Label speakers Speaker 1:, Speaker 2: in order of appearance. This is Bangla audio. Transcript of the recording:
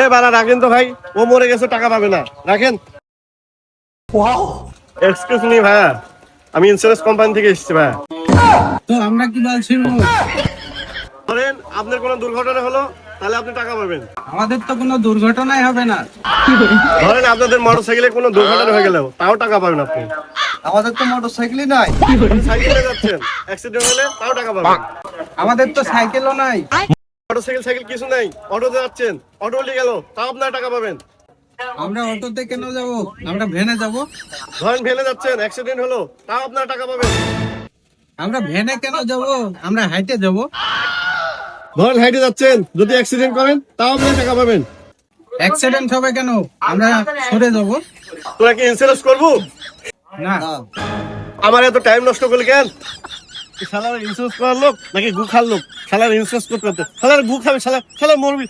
Speaker 1: এ বাড়া রাখেন তো ভাই। ও মরে গেছে টাকা পাবে না। রাখেন। এক্সকিউজ মি ভাইয়া। আমি ইন্স্যুরেন্স কোম্পানি থেকে এসেছি ভাইয়া।
Speaker 2: তো আমরা কি বলছি
Speaker 1: ধরেন আপনার কোনো দুর্ঘটনা হলো তাহলে আপনি টাকা পাবেন।
Speaker 2: আমাদের তো কোনো দুর্ঘটনাই হবে না।
Speaker 1: ধরেন আপনাদের মোটর সাইকেলে কোনো দুর্ঘটনা হয়ে গেল তাও টাকা পাবেন আপনি।
Speaker 3: আমাদের তো মোটর সাইকেলই নাই
Speaker 1: সাইকেলে যাচ্ছেন অ্যাক্সিডেন্ট হলে তাও টাকা পাবেন।
Speaker 2: আমাদের তো সাইকেলও নাই।
Speaker 1: মোটর সাইকেল কিছু নাই। অটোতে যাচ্ছেন। অটো উল্টে গেল। তাও আপনার টাকা পাবেন।
Speaker 2: আমরা অটোতে কেন যাব? আমরা ভ্যানে যাব?
Speaker 1: ধরেন ভেলে যাচ্ছেন অ্যাক্সিডেন্ট হলো। তাও আপনার টাকা পাবেন।
Speaker 2: আমরা ভ্যানে কেন যাব? আমরা হাইটে যাব।
Speaker 1: ধরেন হাইটে যাচ্ছেন যদি অ্যাক্সিডেন্ট করেন তাও আপনি টাকা পাবেন।
Speaker 2: অ্যাক্সিডেন্ট হবে কেন? আমরা সরে যাব।
Speaker 1: তোরা কি ইন্স্যুরেন্স করব?
Speaker 2: না।
Speaker 1: আমার এত টাইম নষ্ট করলি কেন? শালার ইন্স্যুরেন্স করার লোক নাকি গু খার লোক? শালার ইন্স্যুরেন্স করতে। শালার গু খাবে, শালা শালা মরবি।